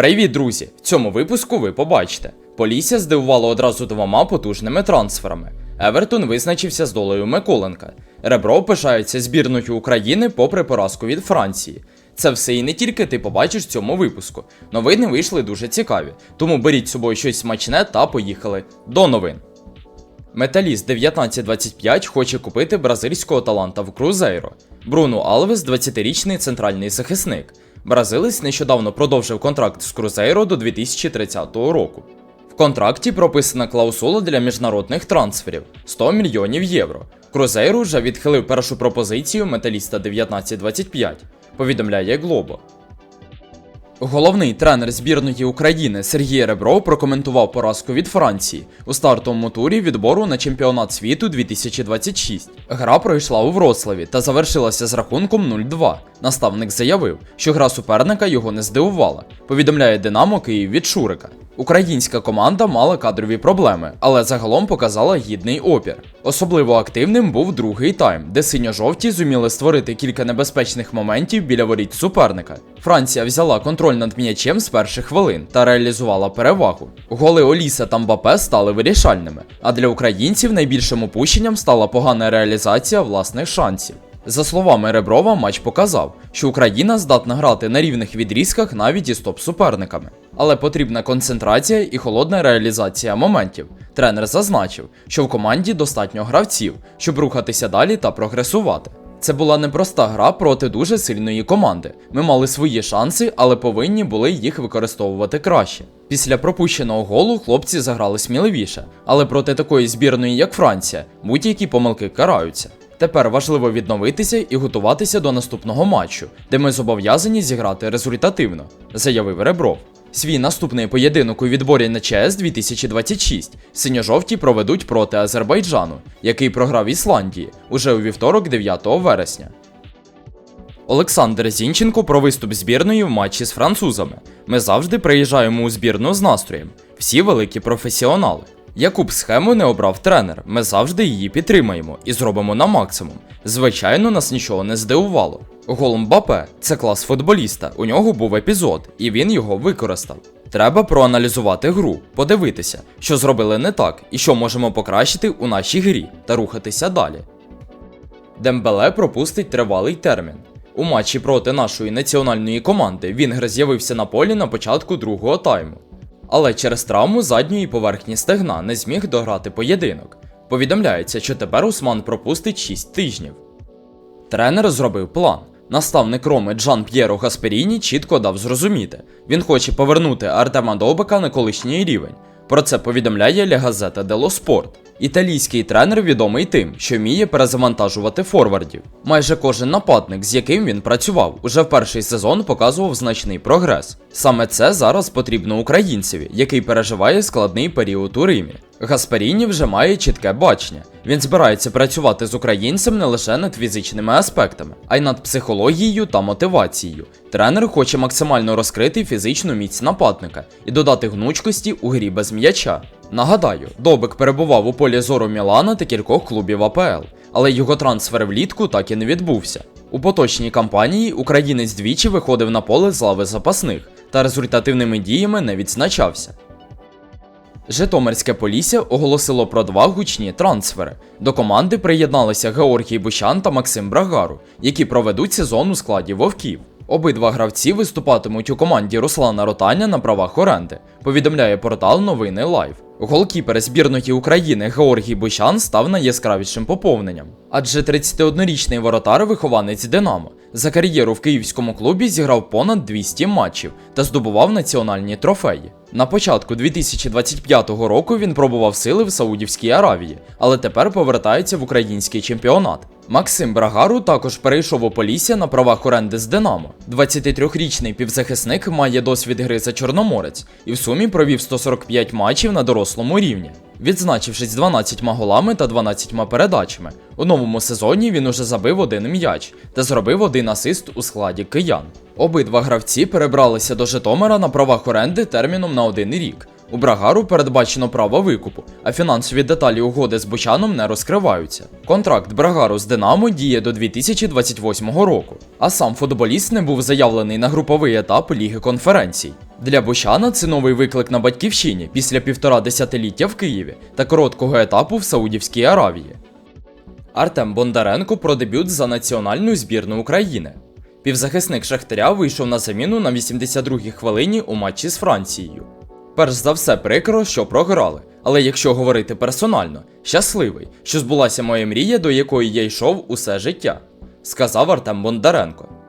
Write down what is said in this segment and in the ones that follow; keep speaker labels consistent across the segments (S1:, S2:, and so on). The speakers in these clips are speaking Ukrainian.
S1: Привіт, друзі! В цьому випуску ви побачите. Полісся здивувало одразу двома потужними трансферами. Евертон визначився з долею Миколенка. Ребро пишається збірною України попри поразку від Франції. Це все і не тільки ти побачиш в цьому випуску. Новини вийшли дуже цікаві, тому беріть з собою щось смачне та поїхали до новин. Металіст 1925 хоче купити бразильського таланта в Крузейро. Бруно Алвес 20-річний центральний захисник. Бразилець нещодавно продовжив контракт з Крузейро до 2030 року. В контракті прописана клаусула для міжнародних трансферів 100 мільйонів євро. Крузейро вже відхилив першу пропозицію металіста 1925, повідомляє Глобо. Головний тренер збірної України Сергій Ребров прокоментував поразку від Франції у стартовому турі відбору на чемпіонат світу 2026. Гра пройшла у Вроцлаві та завершилася з рахунком 0-2. Наставник заявив, що гра суперника його не здивувала. Повідомляє Динамо Київ від Шурика. Українська команда мала кадрові проблеми, але загалом показала гідний опір. Особливо активним був другий тайм, де синьо-жовті зуміли створити кілька небезпечних моментів біля воріт суперника. Франція взяла контроль над м'ячем з перших хвилин та реалізувала перевагу. Голи Оліса та Мбапе стали вирішальними, а для українців найбільшим опущенням стала погана реалізація власних шансів. За словами Реброва, матч показав, що Україна здатна грати на рівних відрізках навіть із топ-суперниками. Але потрібна концентрація і холодна реалізація моментів. Тренер зазначив, що в команді достатньо гравців, щоб рухатися далі та прогресувати. Це була непроста гра проти дуже сильної команди. Ми мали свої шанси, але повинні були їх використовувати краще. Після пропущеного голу хлопці заграли сміливіше, але проти такої збірної, як Франція, будь-які помилки караються. Тепер важливо відновитися і готуватися до наступного матчу, де ми зобов'язані зіграти результативно, заявив Ребров. Свій наступний поєдинок у відборі на ЧС 2026 синьо-жовті проведуть проти Азербайджану, який програв Ісландії уже у вівторок 9 вересня. Олександр Зінченко про виступ збірної в матчі з французами. Ми завжди приїжджаємо у збірну з настроєм. Всі великі професіонали. Яку б схему не обрав тренер, ми завжди її підтримаємо і зробимо на максимум. Звичайно, нас нічого не здивувало. Гол Мбапе – це клас футболіста. У нього був епізод, і він його використав. Треба проаналізувати гру, подивитися, що зробили не так і що можемо покращити у нашій грі та рухатися далі. Дембеле пропустить тривалий термін. У матчі проти нашої національної команди Вінгер з'явився на полі на початку другого тайму. Але через травму задньої поверхні стегна не зміг дограти поєдинок. Повідомляється, що тепер Усман пропустить 6 тижнів. Тренер зробив план. Наставник Роми Джан П'єро Гасперіні чітко дав зрозуміти. Він хоче повернути Артема Довбика на колишній рівень. Про це повідомляє Ля Газета Дело Спорт. Італійський тренер відомий тим, що вміє перезавантажувати форвардів. Майже кожен нападник, з яким він працював, уже в перший сезон показував значний прогрес. Саме це зараз потрібно українцеві, який переживає складний період у Римі. Гасперіні вже має чітке бачення. Він збирається працювати з українцем не лише над фізичними аспектами, а й над психологією та мотивацією. Тренер хоче максимально розкрити фізичну міць нападника і додати гнучкості у грі без м'яча. Нагадаю, Добик перебував у полі зору Мілана та кількох клубів АПЛ, але його трансфер влітку так і не відбувся. У поточній кампанії українець двічі виходив на поле з лави запасних та результативними діями не відзначався. Житомирське Полісся оголосило про два гучні трансфери. До команди приєдналися Георгій Бущан та Максим Брагару, які проведуть сезон у складі вовків. Обидва гравці виступатимуть у команді Руслана Ротаня на правах оренди, повідомляє портал Новини Лайв. Голкіпер збірної України Георгій Бущан став найяскравішим поповненням. Адже 31-річний воротар вихованець Динамо. За кар'єру в київському клубі зіграв понад 200 матчів та здобував національні трофеї. На початку 2025 року він пробував сили в Саудівській Аравії, але тепер повертається в український чемпіонат. Максим Брагару також перейшов у Полісся на правах оренди з Динамо. 23-річний півзахисник має досвід гри за Чорноморець і в сумі провів 145 матчів на дорослому рівні, відзначившись 12 голами та 12 передачами. У новому сезоні він уже забив один м'яч та зробив один асист у складі киян. Обидва гравці перебралися до Житомира на правах оренди терміном на один рік. У Брагару передбачено право викупу, а фінансові деталі угоди з Бучаном не розкриваються. Контракт Брагару з Динамо діє до 2028 року, а сам футболіст не був заявлений на груповий етап Ліги конференцій. Для Бучана це новий виклик на батьківщині після півтора десятиліття в Києві та короткого етапу в Саудівській Аравії. Артем Бондаренко про дебют за національну збірну України. Півзахисник Шахтаря вийшов на заміну на 82-й хвилині у матчі з Францією. Перш за все прикро, що програли. Але якщо говорити персонально, щасливий, що збулася моя мрія, до якої я йшов усе життя, сказав Артем Бондаренко.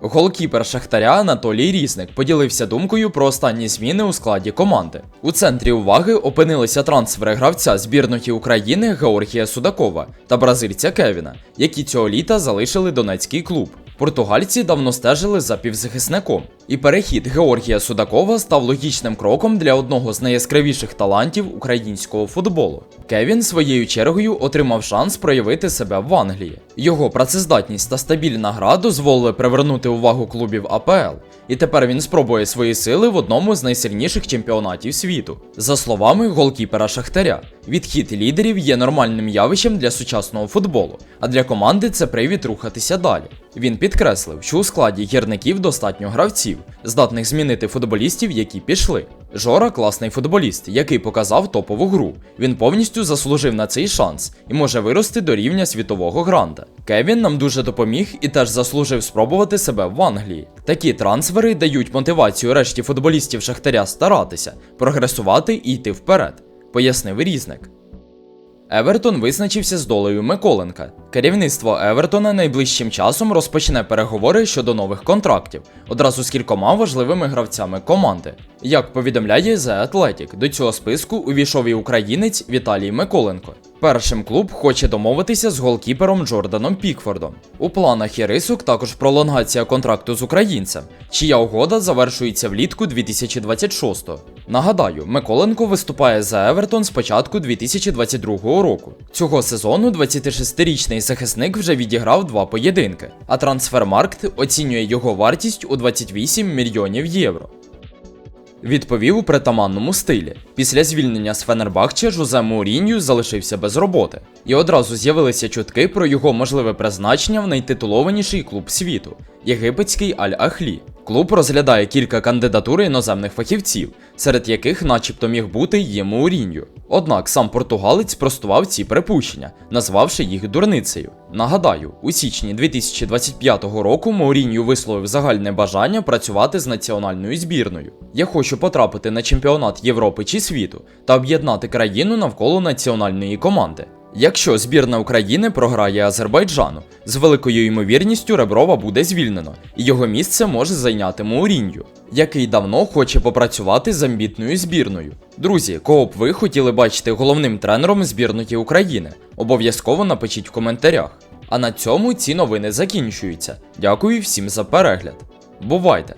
S1: Голкіпер Шахтаря Анатолій Різник поділився думкою про останні зміни у складі команди. У центрі уваги опинилися трансфери гравця збірної України Георгія Судакова та бразильця Кевіна, які цього літа залишили донецький клуб. Португальці давно стежили за півзахисником, і перехід Георгія Судакова став логічним кроком для одного з найяскравіших талантів українського футболу. Кевін своєю чергою отримав шанс проявити себе в Англії. Його працездатність та стабільна гра дозволили привернути увагу клубів АПЛ, і тепер він спробує свої сили в одному з найсильніших чемпіонатів світу. За словами голкіпера Шахтаря, відхід лідерів є нормальним явищем для сучасного футболу, а для команди це привід рухатися далі. Він підкреслив, що у складі гірників достатньо гравців, здатних змінити футболістів, які пішли. Жора класний футболіст, який показав топову гру. Він повністю заслужив на цей шанс і може вирости до рівня світового гранта. Кевін нам дуже допоміг і теж заслужив спробувати себе в Англії. Такі трансфери дають мотивацію решті футболістів Шахтаря старатися, прогресувати і йти вперед, пояснив різник. Евертон визначився з долею Миколенка. Керівництво Евертона найближчим часом розпочне переговори щодо нових контрактів, одразу з кількома важливими гравцями команди. Як повідомляє The Athletic, до цього списку увійшов і українець Віталій Миколенко. Першим клуб хоче домовитися з голкіпером Джорданом Пікфордом. У планах є рисок також пролонгація контракту з українцем, чия угода завершується влітку 2026-го. Нагадаю, Миколенко виступає за Евертон з початку 2022 року. Цього сезону 26-річний захисник вже відіграв два поєдинки, а Трансфермаркт оцінює його вартість у 28 мільйонів євро. Відповів у притаманному стилі. Після звільнення з Фенербахче Жозе Моурінью залишився без роботи, і одразу з'явилися чутки про його можливе призначення в найтитулованіший клуб світу єгипетський Аль-Ахлі. Клуб розглядає кілька кандидатур іноземних фахівців, серед яких, начебто, міг бути є Моурінью. Однак сам португалець простував ці припущення, назвавши їх дурницею. Нагадаю, у січні 2025 року Моурінью висловив загальне бажання працювати з національною збірною. Я хочу потрапити на чемпіонат Європи чи світу та об'єднати країну навколо національної команди. Якщо збірна України програє Азербайджану, з великою ймовірністю Реброва буде звільнено, і його місце може зайняти Моурінью, який давно хоче попрацювати з амбітною збірною. Друзі, кого б ви хотіли бачити головним тренером збірної України? Обов'язково напишіть в коментарях. А на цьому ці новини закінчуються. Дякую всім за перегляд. Бувайте!